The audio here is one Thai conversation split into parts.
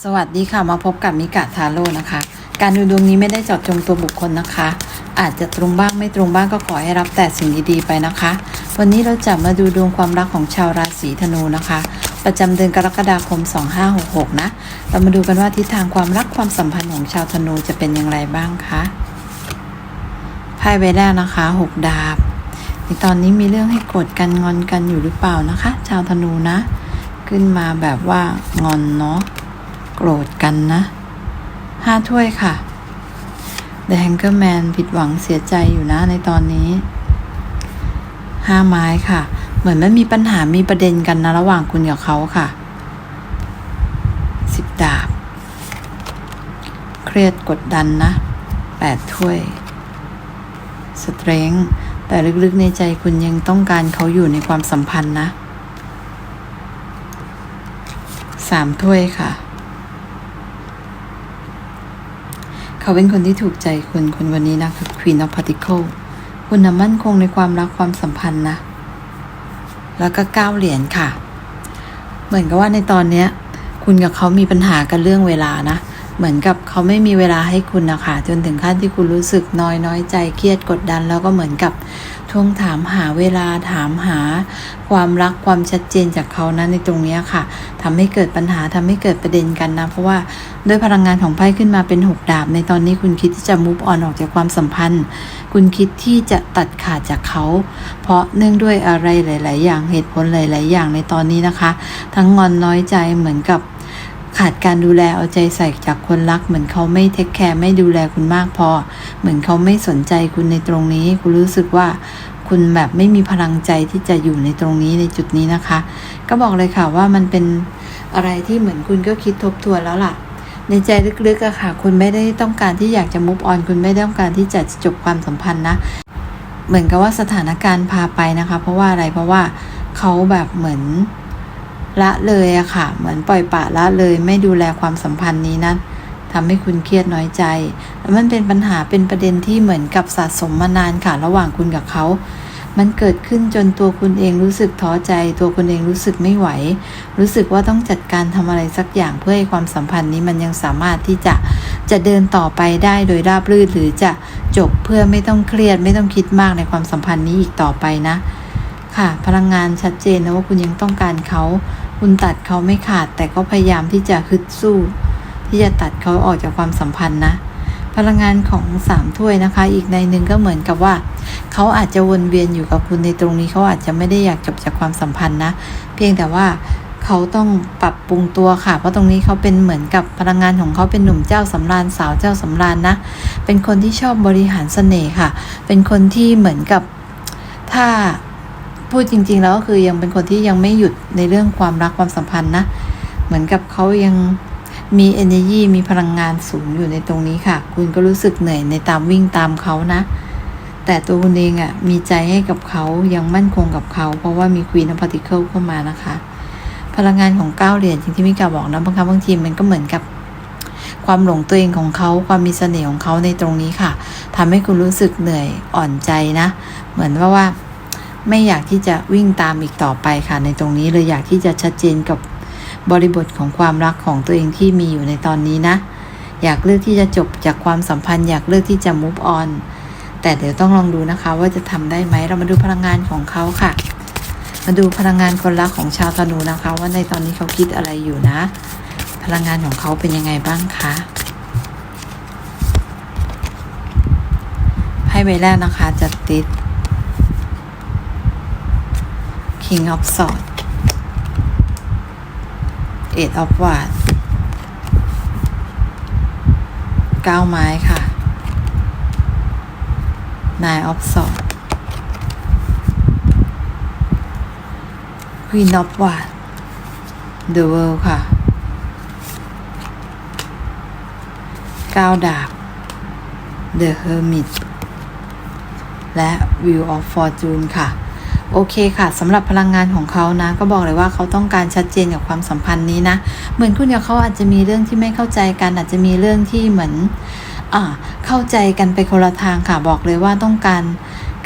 สวัสดีค่ะมาพบกับมิกะทาโร่นะคะ การดูดวงนี้ไม่ได้เจาะจงตัวบุคคลนะคะ อาจจะตรงบ้างไม่ตรงบ้างก็ขอให้รับแต่สิ่งดีๆไปนะคะ วันนี้เราจะมาดูดวงความรักของชาวราศีธนูนะคะ ประจำเดือนกรกฎาคม 2566 นะ เรามาดูกันว่าทิศทางความรักความสัมพันธ์ของชาวธนูจะเป็นอย่างไรบ้างคะไพ่ใบแรกนะคะหกดาบในตอนนี้มีเรื่องให้โกรธกันงอนกันอยู่หรือเปล่านะคะ ชาวธนูนะ ขึ้นมาแบบว่างอนเนาะ รธกันนะห้าถ้วยค่ะ The Hanger Man ผิดหวังเสียใจอยู่นะในตอนนี้ห้าไม้ค่ะ เหมือนมันมีปัญหามีประเด็นกันนะระหว่างคุณกับเขาค่ะสิบดาบ เครียดกดดันนะแปดถ้วยสเตรงแต่ลึกๆในใจคุณยังต้องการเขาอยู่ในความสัมพันธ์นะสามถ้วยค่ะ เขาเป็นคนที่ถูกใจคุณคนวันนี้นะคือ Queen of Particle คุณนะมั่นคงในความรักความสัมพันธ์นะ แล้วก็เก้าเหรียญค่ะ เหมือนกับว่าในตอนเนี้ย คุณกับเขามีปัญหากันเรื่องเวลานะ เหมือนกับเขาไม่มีเวลาให้คุณนะคะจนถึงขั้นที่คุณรู้สึกน้อยน้อยใจเครียดกดดัน แล้วก็เหมือนกับทวงถามหาเวลาถามหาความรักความชัดเจนจากเขานะในตรงนี้ค่ะทำให้เกิดปัญหาทำให้เกิดประเด็นกันนะ เพราะว่าด้วยพลังงานของไพ่ขึ้นมาเป็นหกดาบ ในตอนนี้คุณคิดที่จะมูฟออนออกจากความสัมพันธ์ คุณคิดที่จะตัดขาดจากเขา เพราะเนื่องด้วยอะไรหลาย ๆ อย่างเหตุผลหลาย ๆ อย่างในตอนนี้นะคะ ทั้งงอนน้อยใจเหมือนกับ ขาดการดูแลเอาใจใส่จากคนรัก เหมือนเขาไม่เทคแคร์ไม่ดูแลคุณมากพอ เหมือนเขาไม่สนใจคุณในตรงนี้ คุณรู้สึกว่าคุณแบบไม่มีพลังใจที่จะอยู่ในตรงนี้ในจุดนี้นะคะ ก็บอกเลยค่ะว่ามันเป็นอะไรที่เหมือนคุณก็คิดทบทวนแล้วล่ะ ในใจลึกๆอะค่ะ คุณไม่ได้ต้องการที่อยากจะมุฟออนคุณไม่ได้ต้องการที่จะจบความสัมพันธ์นะเหมือนกับว่าสถานการณ์พาไปนะคะ เพราะว่าอะไรเพราะว่าเขาแบบเหมือน ละเลยอะค่ะ เหมือนปล่อยปะละเลยไม่ดูแลความสัมพันธ์นี้นะทำให้คุณเครียดน้อยใจ แล้วมันเป็นปัญหาเป็นประเด็นที่เหมือนกับสะสมมานานค่ะระหว่างคุณกับเขา มันเกิดขึ้นจนตัวคุณเองรู้สึกท้อใจ ตัวคุณเองรู้สึกไม่ไหว รู้สึกว่าต้องจัดการทำอะไรสักอย่างเพื่อให้ความสัมพันธ์นี้มันยังสามารถที่จะจะเดินต่อไปได้โดยราบรื่นหรือจะจบเพื่อไม่ต้องเครียดไม่ต้องคิดมากในความสัมพันธ์นี้อีกต่อไปนะ ค่ะ พลังงานชัดเจนนะว่าคุณยังต้องการเขา คุณตัดเขาไม่ขาด แต่ก็พยายามที่จะฮึดสู้ ที่จะตัดเขาออกจากความสัมพันธ์นะ พลังงานของสามถ้วยนะคะ อีกในหนึ่งก็เหมือนกับว่า เขาอาจจะวนเวียนอยู่กับคุณในตรงนี้เขาอาจจะไม่ได้อยากจบจากความสัมพันธ์นะ เพียงแต่ว่าเขาต้องปรับปรุงตัวค่ะ เพราะตรงนี้เขาเป็นเหมือนกับพลังงานของเขาเป็นหนุ่มเจ้าสำราญสาวเจ้าสำราญนะ เป็นคนที่ชอบบริหารเสน่ห์ค่ะ เป็นคนที่เหมือนกับถ้า พูดจริง ๆ แล้วก็คือยังเป็นคนที่ยังไม่หยุดในเรื่องความรักความสัมพันธ์นะ เหมือนกับเขายังมี energy มีพลังงานสูงอยู่ในตรงนี้ค่ะ คุณก็รู้สึกเหนื่อยในตามวิ่งตามเขานะ แต่ตัวคุณเองอะ่ะมีใจให้กับเขายังมั่นคงกับเขา เพราะว่ามี Queen of Particle เข้ามานะคะ พลังงานของเก้าเหรียญจริงที่มิกาบอกนะบางครั้งบางทีมันก็เหมือนกับความหลงตัวเองของเขาความมีเสน่ห์ของเขาในตรงนี้ค่ะทำให้คุณรู้สึกเหนื่อยอ่อนใจนะ เหมือนว่าว่า ไม่อยากที่จะวิ่งตามอีกต่อไปค่ะ ในตรงนี้เลยอยากที่จะชัดเจนกับบริบทของความรักของตัวเองที่มีอยู่ในตอนนี้นะ อยากเลือกที่จะจบจากความสัมพันธ์ อยากเลือกที่จะ move on แต่เดี๋ยวต้องลองดูนะคะ ว่าจะทำได้ไหมเรามาดูพลังงานของเขาค่ะ มาดูพลังงานคนรักของชาวธนูนะคะ ว่าในตอนนี้เขาคิดอะไรอยู่นะ พลังงานของเขาเป็นยังไงบ้างคะไพ่ใบแรกนะคะจะติด King of Swords Eight of Wands เก้าไม้ค่ะ Nine of Swords Queen of Wands The World ค่ะเก้าดาบ The Hermit และ Wheel of Fortune ค่ะ โอเคค่ะสำหรับพลังงานของเขานะ ก็บอกเลยว่าเขาต้องการชัดเจนกับความสัมพันธ์นี้นะ เหมือนคุณกับเขาอาจจะมีเรื่องที่ไม่เข้าใจกัน อาจจะมีเรื่องที่เหมือนอ่าเข้าใจกันไปคนละทางค่ะ บอกเลยว่าต้องการ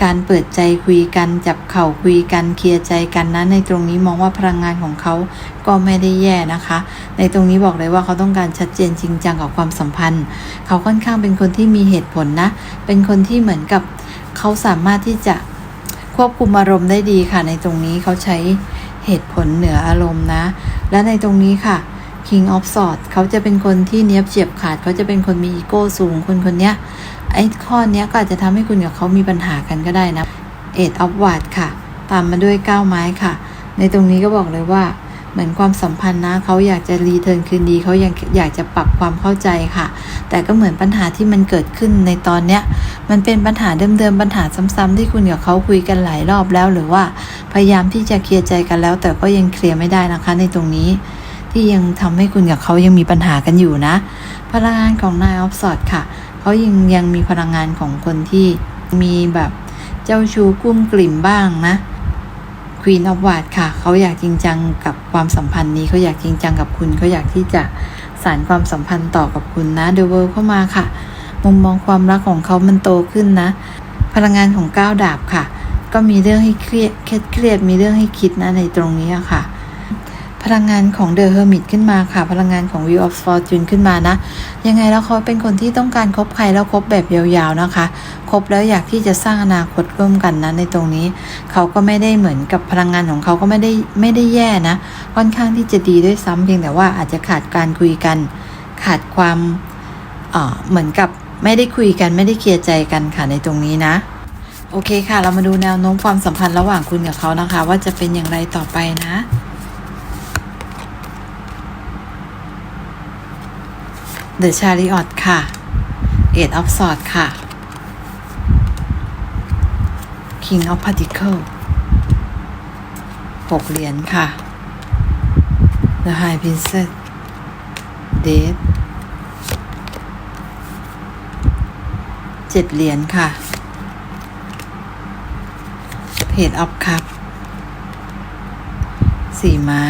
การเปิดใจคุยกัน จับเข่าคุยกันเคลียร์ใจกันนะ ในตรงนี้มองว่าพลังงานของเขาก็ไม่ได้แย่นะคะ ในตรงนี้บอกเลยว่าเขาต้องการชัดเจนจริงจังกับความสัมพันธ์ เขาค่อนข้างเป็นคนที่มีเหตุผลนะ เป็นคนที่เหมือนกับเขาสามารถที่จะ ควบคุมอารมณ์ได้ดีค่ะ ในตรงนี้เขาใช้เหตุผลเหนืออารมณ์นะ และในตรงนี้ค่ะ King of Swords เขาจะเป็นคนที่เนี้ยบเฉียบขาด เขาจะเป็นคนมีอีโก้สูงคนคนเนี้ยไอ้ข้อเนี้ยก็อาจจะทำให้คุณกับเขามีปัญหากันก็ได้นะเอ็ดออฟวัดค่ะ ตามมาด้วยเก้าไม้ค่ะ ในตรงนี้ก็บอกเลยว่า เหมือนความสัมพันธ์นะเขาอยากจะรีเทิร์นคืนดีเขายังอยากจะปรับความเข้าใจค่ะ แต่ก็เหมือนปัญหาที่มันเกิดขึ้นในตอนเนี้ยมันเป็นปัญหาเดิมๆปัญหาซ้ำๆที่คุณกับเขาคุยกันหลายรอบแล้ว หรือว่าพยายามที่จะเคลียร์ใจกันแล้ว แต่ก็ยังเคลียร์ไม่ได้นะคะในตรงนี้ ที่ยังทำให้คุณกับเขายังมีปัญหากันอยู่นะ พลังงานของนายออฟสอดค่ะเขายังยังมีพลังงานของคนที่มีแบบเจ้าชู้กุ้มกลิ่มบ้างนะ Queen of w a d ค่ะ เขาอยากจริงจังกับความสัมพันธ์นี้เขาอยากจริงจังกับคุณเขาอยากที่จะสานความสัมพันธ์ต่อกับคุณนะเดอะเวิลด์เข้ามาค่ะ มุมมองความรักของเขามันโตขึ้นนะ พลังงานของก้าวดาบค่ะ ก็มีเรื่องให้เครียดเครียดมีเรื่องให้คิดนะในตรงนี้ค่ะ พลังงานของ The Hermit ขึ้นมาค่ะ พลังงานของ Wheel of Fortune ขึ้นมานะ ยังไงแล้วเขาเป็นคนที่ต้องการคบใครแล้วคบแบบยาวๆนะคะ คบแล้วอยากที่จะสร้างอนาคตร่วมกันนะในตรงนี้ เขาก็ไม่ได้เหมือนกับพลังงานของเขาก็ไม่ได้ไม่ได้แย่นะ ค่อนข้างที่จะดีด้วยซ้ำเพียงแต่ว่าอาจจะขาดการคุยกัน ขาดความเหมือนกับไม่ได้คุยกันไม่ได้เคลียร์ใจกันค่ะในตรงนี้นะโอเคค่ะ เรามาดูแนวโน้มความสัมพันธ์ระหว่างคุณกับเขานะคะ ว่าจะเป็นอย่างไรต่อไปนะ The Chariot ค่ะ Eight of Swords ค่ะ King of Pentacles หกเหรียญค่ะ The High Princess Death เจ็ดเหรียญค่ะ Page of Cup สี่ไม้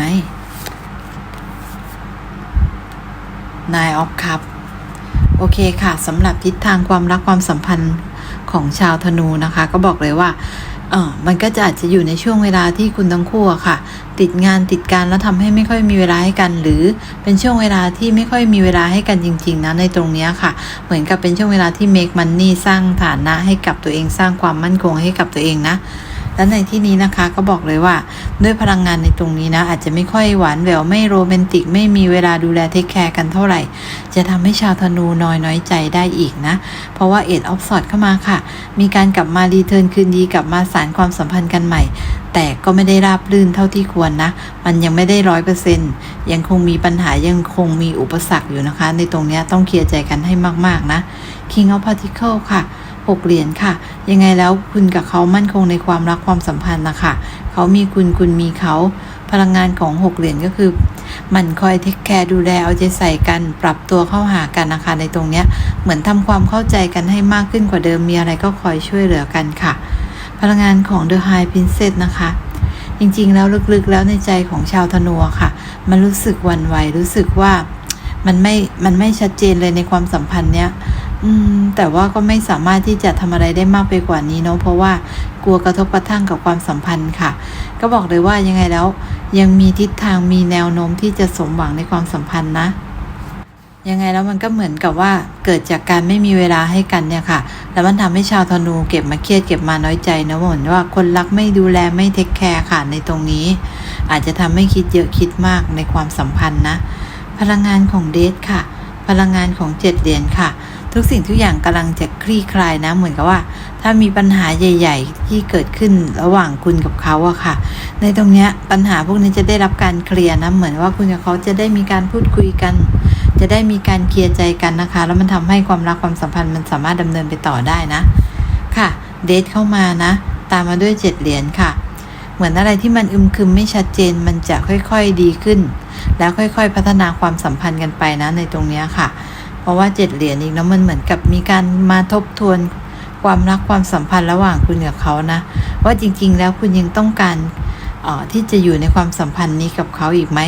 Nine of Cup โอเคค่ะสำหรับทิศทางความรักความสัมพันธ์ของชาวธนูนะคะ ก็บอกเลยว่าเออมันก็จะอาจจะอยู่ในช่วงเวลาที่คุณทั้งคู่อะค่ะ ติดงานติดการแล้วทำให้ไม่ค่อยมีเวลาให้กัน หรือเป็นช่วงเวลาที่ไม่ค่อยมีเวลาให้กันจริง ๆนะในตรงนี้ค่ะ เหมือนกับเป็นช่วงเวลาที่ make money สร้างฐานะให้กับตัวเองสร้างความมั่นคงให้กับตัวเองนะ และในที่นี้นะคะก็บอกเลยว่า ด้วยพลังงานในตรงนี้นะ อาจจะไม่ค่อยหวานแหววไม่โรแมนติก ไม่มีเวลาดูแลเทคแคร์กันเท่าไหร่ จะทำให้ชาวธนูน้อยน้อยใจได้อีกนะ เพราะว่าเอ็ดออฟสอดเข้ามาค่ะ มีการกลับมารีเทิร์นคืนดีกลับมาสารความสัมพันธ์กันใหม่ แต่ก็ไม่ได้ราบรื่นเท่าที่ควรนะ มันยังไม่ได้ร้อยเปอร์เซ็นต์ยังคงมีปัญหายังคงมีอุปสรรคอยู่นะคะ ในตรงนี้ต้องเคลียร์ใจกันให้มากๆนะ King of Particle ค่ะ หกเหรียญค่ะ ยังไงแล้วคุณกับเขามั่นคงในความรักความสัมพันธ์นะคะเขามีคุณคุณมีเขาพลังงานของหกเหรียญก็คือมันคอยเทคแคร์ดูแลเอาใจใส่กัน ปรับตัวเข้าหากันนะคะในตรงเนี้ยเหมือนทำความเข้าใจกันให้มากขึ้นกว่าเดิมมีอะไรก็คอยช่วยเหลือกันค่ะ พลังงานของ The High Princess นะคะ จริงๆ แล้วลึกๆ แล้วในใจของชาวธนูค่ะ มันรู้สึกวันไหวรู้สึกว่ามันไม่ มันไม่ชัดเจนเลยในความสัมพันธ์เนี้ย อืมแต่ว่าก็ไม่สามารถที่จะทำอะไรได้มากไปกว่านี้เนาะเพราะว่ากลัวกระทบกระทั่งกับความสัมพันธ์ค่ะ ก็บอกเลยว่ายังไงแล้ว ยังมีทิศทางมีแนวโน้มที่จะสมหวังในความสัมพันธ์นะ ยังไงแล้วมันก็เหมือนกับว่าเกิดจากการไม่มีเวลาให้กันเนี่ยค่ะ แล้วมันทำให้ชาวธนูเก็บมาเครียดเก็บมาน้อยใจนะเหมือนว่าคนรักไม่ดูแลไม่เทคแคร์ค่ะในตรงนี้ อาจจะทำให้คิดเยอะคิดมากในความสัมพันธ์นะ พลังงานของเดทค่ะ พลังงานของเจ็ดเหรียญค่ะ ทุกสิ่งทุกอย่างกำลังจะคลี่คลายนะ เหมือนกับว่า ถ้ามีปัญหาใหญ่ ๆ ที่เกิดขึ้นระหว่างคุณกับเขาอะค่ะ ในตรงเนี้ยปัญหาพวกนี้จะได้รับการเคลียร์นะเหมือนว่าคุณกับเขาจะได้มีการพูดคุยกัน จะได้มีการเคลียร์ใจกันนะคะ แล้วมันทำให้ความรักความสัมพันธ์มันสามารถดำเนินไปต่อได้นะ ค่ะ เดทเข้ามานะ ตามมาด้วยเจ็ดเหรียญค่ะเหมือนอะไรที่มันอึมครึมไม่ชัดเจนมันจะค่อยๆดีขึ้น แล้วค่อยๆ พัฒนาความสัมพันธ์กันไปนะในตรงเนี้ยค่ะ ราะว่าเจ็ดเหรียญอีกแล้วมันเหมือนกับมีการมาทบทวนความรักความสัมพันธ์ระหว่างคุณกับเขานะ ว่าจริงๆ แล้วคุณยังต้องการออที่จะอยู่ในความสัมพันธ์นี้กับเขาอีกไหม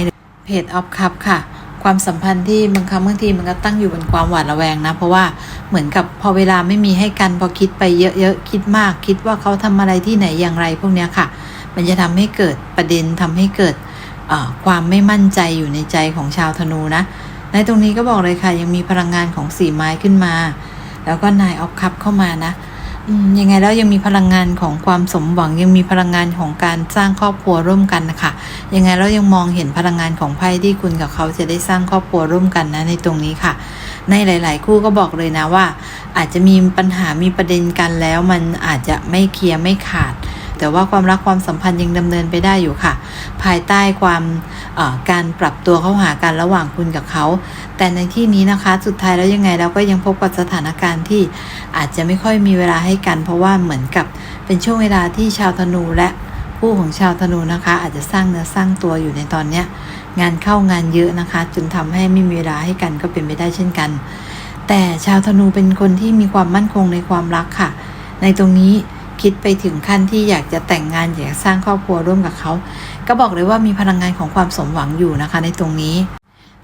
เพจออฟคัพค่ะ ความสัมพันธ์ที่บางครั้งบางทีมันก็ตั้งอยู่บนความหวาดระแวงนะ เพราะว่าเหมือนกับพอเวลาไม่มีให้กันพอคิดไปเยอะๆคิดมาก คิดว่าเขาทำอะไรที่ไหนอย่างไรพวกเนี้ยค่ะ มันจะทำให้เกิดประเด็นทำให้เกิดความไม่มั่นใจอยู่ในใจของชาวธนูนะ ในตรงนี้ก็บอกเลยค่ะ ยังมีพลังงานของสีไม้ขึ้นมา แล้วก็นายออฟคัพเข้ามานะยังไงแล้วยังมีพลังงานของความสมหวัง ยังมีพลังงานของการสร้างครอบครัวร่วมกันนะคะยังไงแล้วยังมองเห็นพลังงานของไพ่ที่คุณกับเขาจะได้สร้างครอบครัวร่วมกันนะในตรงนี้ค่ะ ในหลาย ๆ คู่ก็บอกเลยนะว่า อาจจะมีปัญหามีประเด็นกันแล้วมันอาจจะไม่เคลียร์ไม่ขาด แต่ว่าความรักความสัมพันธ์ยังดำเนินไปได้อยู่ค่ะ ภายใต้ความ การปรับตัวเข้าหากันระหว่างคุณกับเขา แต่ในที่นี้นะคะสุดท้ายแล้วยังไงเราก็ยังพบกับสถานการณ์ที่อาจจะไม่ค่อยมีเวลาให้กัน เพราะว่าเหมือนกับเป็นช่วงเวลาที่ชาวธนูและผู้ของชาวธนูนะคะ อาจจะสร้างเนื้อสร้างตัวอยู่ในตอนเนี้ยงานเข้างานเยอะนะคะจนทำให้ไม่มีเวลาให้กันก็เป็นไปได้เช่นกัน แต่ชาวธนูเป็นคนที่มีความมั่นคงในความรักค่ะ ในตรงนี้ คิดไปถึงขั้นที่อยากจะแต่งงานอยากสร้างครอบครัวร่วมกับเขา ก็บอกเลยว่ามีพลังงานของความสมหวังอยู่นะคะ ในตรงนี้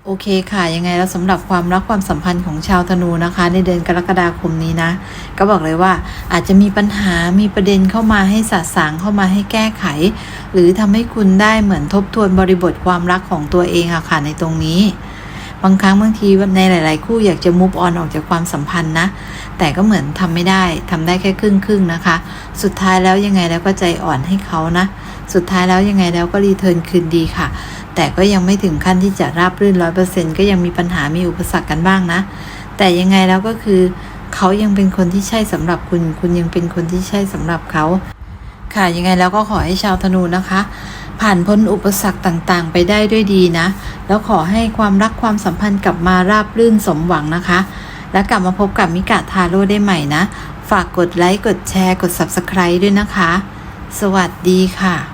โอเคค่ะ ยังไงแล้วสำหรับความรักความสัมพันธ์ของชาวธนูนะคะ ในเดือนกรกฎาคมนี้นะ ก็บอกเลยว่าอาจจะมีปัญหามีประเด็นเข้ามาให้สะสางเข้ามาให้แก้ไข หรือทำให้คุณได้เหมือนทบทวนบริบทความรักของตัวเองอะค่ะในตรงนี้ บางครั้งบางทีในหลาย ๆ คู่อยากจะมุฟออนออกจากความสัมพันธ์นะ แต่ก็เหมือนทำไม่ได้ทำได้แค่ครึ่งครึ่งๆนะคะ สุดท้ายแล้วยังไงแล้วก็ใจอ่อนให้เขานะ สุดท้ายแล้วยังไงแล้วก็รีเทิร์นคืนดีค่ะ แต่ก็ยังไม่ถึงขั้นที่จะราบรื่นร้อยเปอร์เซ็นต์ก็ยังมีปัญหามีอุปสรรคกันบ้างนะ แต่ยังไงแล้วก็คือ เขายังเป็นคนที่ใช่สำหรับคุณ คุณยังเป็นคนที่ใช่สำหรับเขา ค่ะยังไงแล้วก็ขอให้ชาวธนูนะคะ ผ่านพ้นอุปสรรคต่างๆ ไปได้ด้วยดีนะ แล้วขอให้ความรักความสัมพันธ์กลับมาราบรื่นสมหวังนะคะ แล้วกลับมาพบกับมิกะทาโร่ได้ใหม่นะ ฝากกดไลค์ กดแชร์ กด Subscribe ด้วยนะคะ สวัสดีค่ะ